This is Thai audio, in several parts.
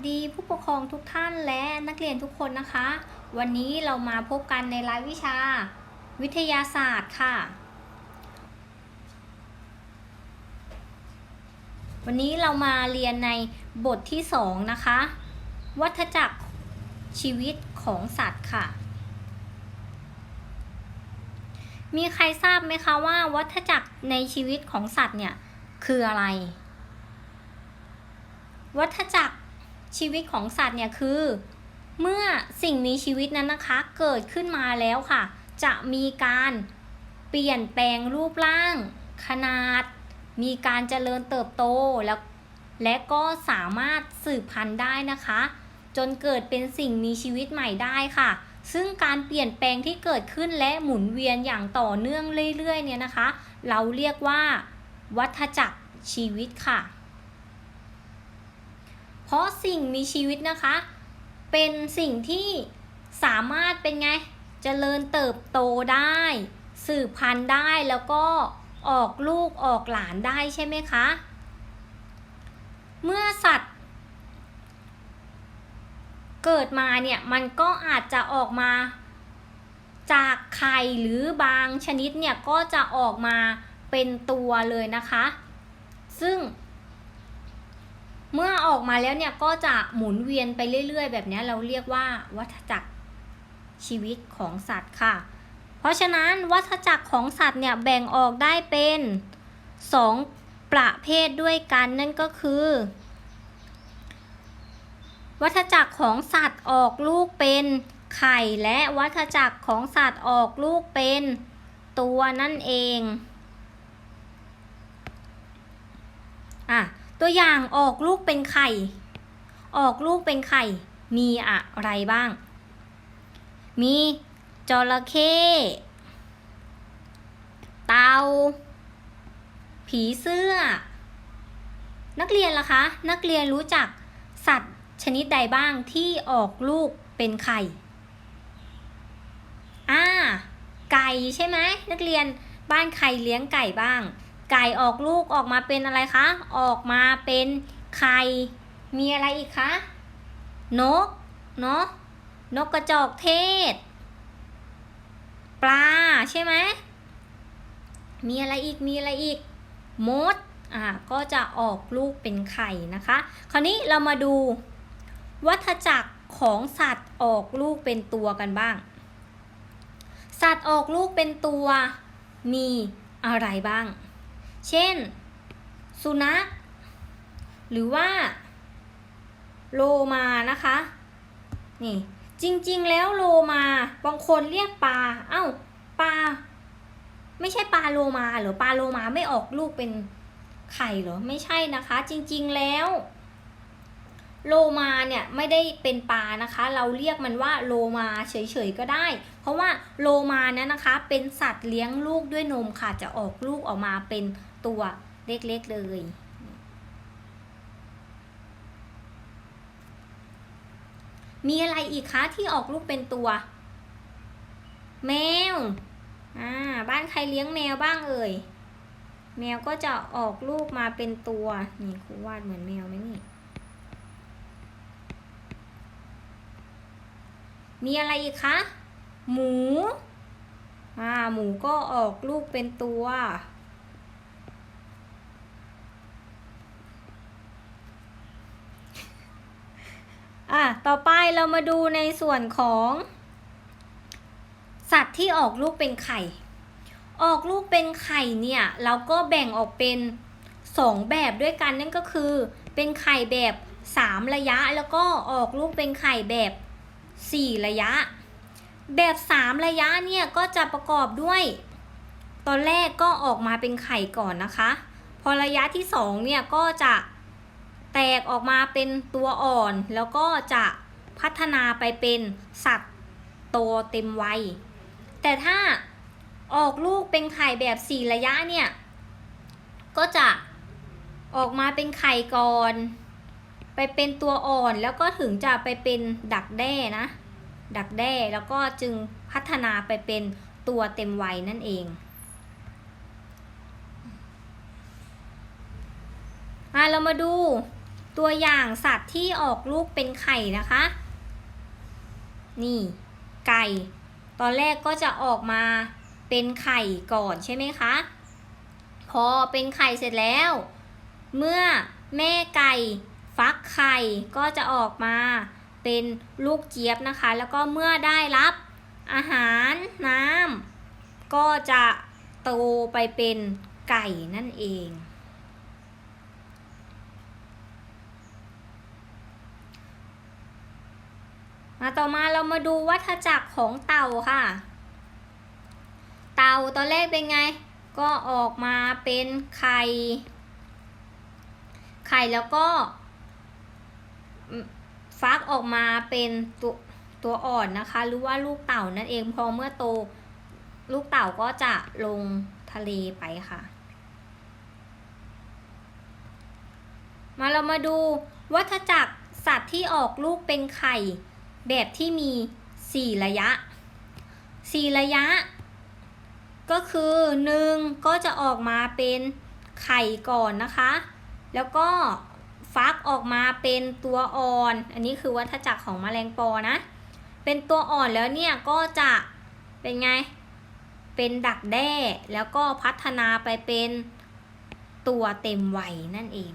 สวัสดีผู้ปกครองทุกท่านและนักเรียนทุกคนนะคะ วันนี้เรามาพบกันในรายวิชา วิทยาศาสตร์ค่ะ วันนี้เรามาเรียนในบทที่ 2 นะคะ วัฏจักรชีวิตของสัตว์ค่ะ มีใครทราบไหมคะว่า วัฏจักรในชีวิตของสัตว์เนี่ยคืออะไร วัฏจักร ชีวิตของสัตว์เนี่ยคือ เมื่อสิ่งมีชีวิตนั้นนะคะเกิดขึ้นมาแล้วค่ะ จะมีการเปลี่ยนแปลงรูปร่าง ขนาด มีการเจริญเติบโตแล้วและก็สามารถสืบพันธุ์ได้นะคะ จนเกิดเป็นสิ่งมีชีวิตใหม่ได้ค่ะ ซึ่งการเปลี่ยนแปลงที่เกิดขึ้นและหมุนเวียนอย่างต่อเนื่องเรื่อยๆเนี่ยนะคะ เราเรียกว่า วัฏจักรชีวิตค่ะ เพราะสิ่งมีชีวิตนะคะ เป็นสิ่งที่สามารถเป็นไงจเจริญเติบโตได้ สืบพันธุ์ได้แล้วก็ออกลูกออกหลานได้ใช่ไหมคะ เมื่อสัตว์ เกิดมาเนี่ยมันก็อาจจะออกมาจากไข่หรือบางชนิดเนี่ยก็จะออกมาเป็นตัวเลยนะคะ ซึ่ง เมื่อออกมาแล้วเนี่ยก็จะหมุนเวียนไปเรื่อย ๆ แบบนี้เราเรียกว่าวัฏจักรชีวิตของสัตว์ค่ะ เพราะฉะนั้นวัฏจักรของสัตว์เนี่ยแบ่งออกได้เป็นสองประเภทด้วยกันนั่นก็คือ วัฏจักรของสัตว์ออกลูกเป็นไข่และวัฏจักรของสัตว์ออกลูกเป็นตัวนั่นเองอะ ตัวอย่างออกลูกเป็นไข่ ออกลูกเป็นไข่ มีอะไรบ้าง มีจระเข้เตา ผีเสื้อ นักเรียนล่ะคะ นักเรียนรู้จักสัตว์ชนิดใดบ้างที่ออกลูกเป็นไข่อ่าไก่ใช่ไหมนักเรียนบ้านใครเลี้ยงไก่บ้าง ไก่ออกลูกออกมาเป็นอะไรคะ ออกมาเป็นไข่ มีอะไรอีกคะ นก เนาะ นกกระจอกเทศ ปลาใช่ไหม มีอะไรอีก มีอะไรอีก มด อ่า ก็จะออกลูกเป็นไข่นะคะ คราวนี้เรามาดู วัฏจักรของสัตว์ออกลูกเป็นตัวกันบ้าง สัตว์ออกลูกเป็นตัวมีอะไรบ้าง เช่น สุนัข หรือว่า โลมานะคะ นี่จริงๆ แล้วโลมาบางคนเรียกปลา เอ้าปลา ไม่ใช่ปลาโลมาหรือปลาโลมาไม่ออกลูกเป็นไข่เหรอ ไม่ใช่นะคะ จริงๆ แล้ว โลมาเนี่ยไม่ได้เป็นปลานะคะ เราเรียกมันว่าโลมาเฉยๆก็ได้ เพราะว่าโลมาเนี่ยนะคะ เป็นสัตว์เลี้ยงลูกด้วยนมค่ะ จะออกลูกออกมาเป็น ตัวเล็กๆเลยมีอะไรอีกคะที่ออกลูกเป็นตัว แมว อ่า บ้านใครเลี้ยงแมวบ้างเอ่ย แมวก็จะออกลูกมาเป็นตัว นี่ครูวาดเหมือนแมวไหมนี่ มีอะไรอีกคะ หมู อ่า หมูก็ออกลูกเป็นตัว ต่อไปเรามาดูในส่วนของ สัตว์ที่ออกลูกเป็นไข่ ออกลูกเป็นไข่เนี่ยเราก็แบ่งออกเป็นสองแบบด้วยกันนั่นก็คือ เป็นไข่แบบสามระยะแล้วก็ออกลูกเป็นไข่แบบสี่ระยะ แบบสามระยะเนี่ยก็จะประกอบด้วย ตอนแรกก็ออกมาเป็นไข่ก่อนนะคะ พอระยะที่สองเนี่ยก็จะ แตกออกมาเป็นตัวอ่อน แล้วก็จะพัฒนาไปเป็นสัตว์โตเต็มวัย แต่ถ้าออกลูกเป็นไข่แบบสี่ระยะเนี่ย ก็จะออกมาเป็นไข่ก่อน ไปเป็นตัวอ่อนแล้วก็ถึงจะไปเป็นดักแด้นะ ดักแด้แล้วก็จึงพัฒนาไปเป็นตัวเต็มวัยนั่นเองอะเรามาดู ตัวอย่างสัตว์ที่ออกลูกเป็นไข่นะคะ นี่ไก่ ตอนแรกก็จะออกมาเป็นไข่ก่อนใช่ไหมคะ พอเป็นไข่เสร็จแล้ว เมื่อแม่ไก่ฟักไข่ก็จะออกมาเป็นลูกเจี๊ยบนะคะ แล้วก็เมื่อได้รับอาหารน้ำก็จะโตไปเป็นไก่นั่นเอง ต่อมาเรามาดูวัฏจักรของเต่าค่ะ เต่าตอนแรกเป็นไง ก็ออกมาเป็นไข่ ไข่แล้วก็ฟักออกมาเป็นตัวตัวอ่อนนะคะ หรือว่าลูกเต่านั่นเองพอเมื่อโต ลูกเต่าก็จะลงทะเลไปค่ะ มาเรามาดูวัฏจักรสัตว์ที่ออกลูกเป็นไข่ แบบที่มี 4 ระยะ 4 ระยะ ก็คือ 1 ก็จะออกมาเป็นไข่ก่อนนะคะ แล้วก็ฟักออกมาเป็นตัวอ่อน อันนี้คือวัฏจักรของแมลงปอนะ เป็นตัวอ่อนแล้วเนี่ยก็จะเป็นไง เป็นดักแด้ แล้วก็พัฒนาไปเป็นตัวเต็มวัยนั่นเอง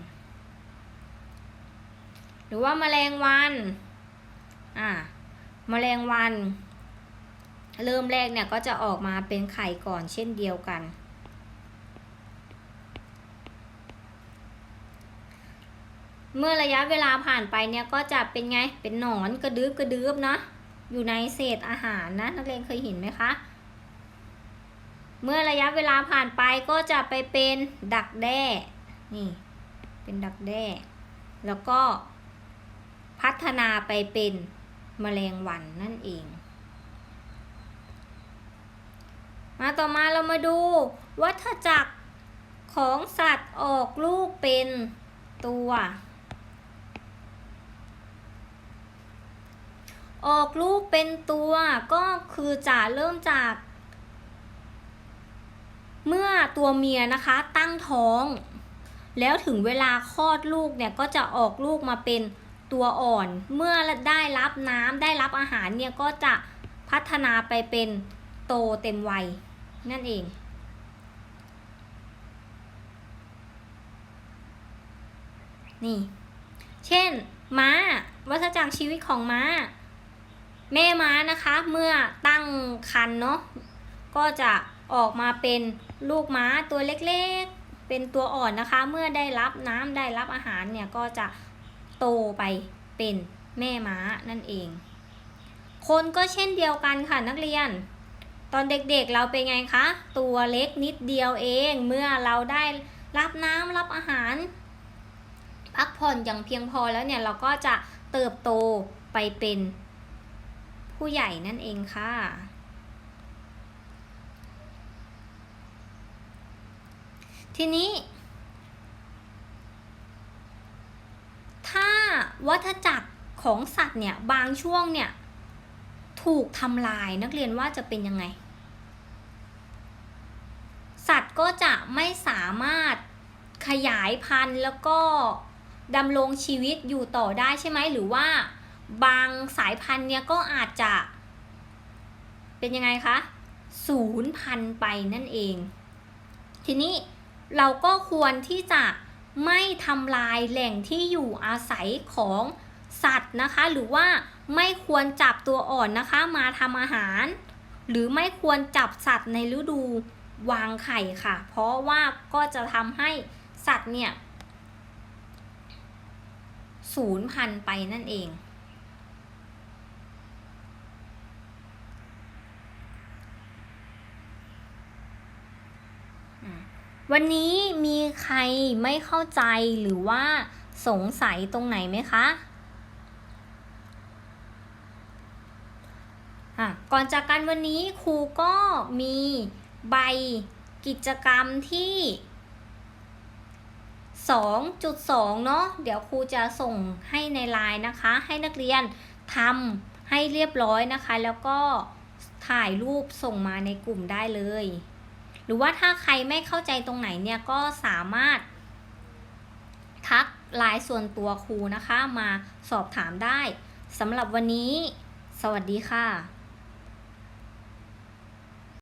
หรือว่าแมลงวัน อ่าแมลงวัน เริ่มแรกเนี่ยก็จะออกมาเป็นไข่ก่อนเช่นเดียวกัน เมื่อระยะเวลาผ่านไปเนี่ยก็จะเป็นไงเป็นหนอนกระดึบกระดึบเนาะอยู่ในเศษอาหารนะนักเรียนเคยเห็นไหมคะ เมื่อระยะเวลาผ่านไปก็จะไปเป็นดักแด้นี่เป็นดักแด้ แล้วก็พัฒนาไปเป็น มแมลงวันนั่นเอง มาต่อมาเรามาดู วัฏจักรของสัตว์ออกลูกเป็นตัว ออกลูกเป็นตัวก็คือจะเริ่มจาก เมื่อตัวเมียนะคะตั้งท้อง แล้วถึงเวลาคลอดลูกเนี่ยก็จะออกลูกมาเป็น ตัวอ่อน เมื่อได้รับน้ำได้รับอาหารเนี่ยก็จะพัฒนาไปเป็นโตเต็มวัยนั่นเองนี่ เช่น ม้า วัฏจักรชีวิตของม้า แม่ม้านะคะ เมื่อตั้งครรภ์เนาะ ก็จะออกมาเป็นลูกม้าตัวเล็กๆ เป็นตัวอ่อนนะคะ เมื่อได้รับน้ำได้รับอาหารเนี่ย ก็จะ โตไปเป็นแม่ม้านั่นเอง คนก็เช่นเดียวกันค่ะนักเรียน ตอนเด็กๆเราเป็นไงคะ ตัวเล็กนิดเดียวเอง เมื่อเราได้รับน้ำรับอาหาร พักผ่อนอย่างเพียงพอแล้วเนี่ยเราก็จะเติบโตไปเป็นผู้ใหญ่นั่นเองค่ะ ทีนี้ ถ้า วัฏจักรของสัตว์เนี่ยบางช่วงเนี่ยถูกทำลายนักเรียนว่าจะเป็นยังไง สัตว์ก็จะไม่สามารถขยายพันธุ์แล้วก็ดำรงชีวิตอยู่ต่อได้ใช่ไหมหรือว่าบางสายพันธุ์เนี่ยก็อาจจะ เป็นยังไงคะศูนย์พันธุ์ไปนั่นเอง ทีนี้เราก็ควรที่จะ ไม่ทำลายแหล่งที่อยู่อาศัยของสัตว์นะคะ หรือว่าไม่ควรจับตัวอ่อนนะคะ มาทำอาหาร หรือไม่ควรจับสัตว์ในฤดูวางไข่ค่ะ เพราะว่าก็จะทำให้สัตว์เนี่ยสูญพันธุ์ไปนั่นเอง วันนี้มีใครไม่เข้าใจหรือว่าสงสัยตรงไหนไหมคะะก่อนจากกันวันนี้ครูก็มีใบกิจกรรมที่ 2.2 เนาะเดี๋ยวครูจะส่งให้ในไลน์นะคะ ให้นักเรียนทำให้เรียบร้อยนะคะ แล้วก็ถ่ายรูปส่งมาในกลุ่มได้เลย หรือว่าถ้าใครไม่เข้าใจตรงไหนเนี่ยก็สามารถ ทักไลน์ส่วนตัวครูนะคะ มาสอบถามได้สำหรับวันนี้ สวัสดีค่ะ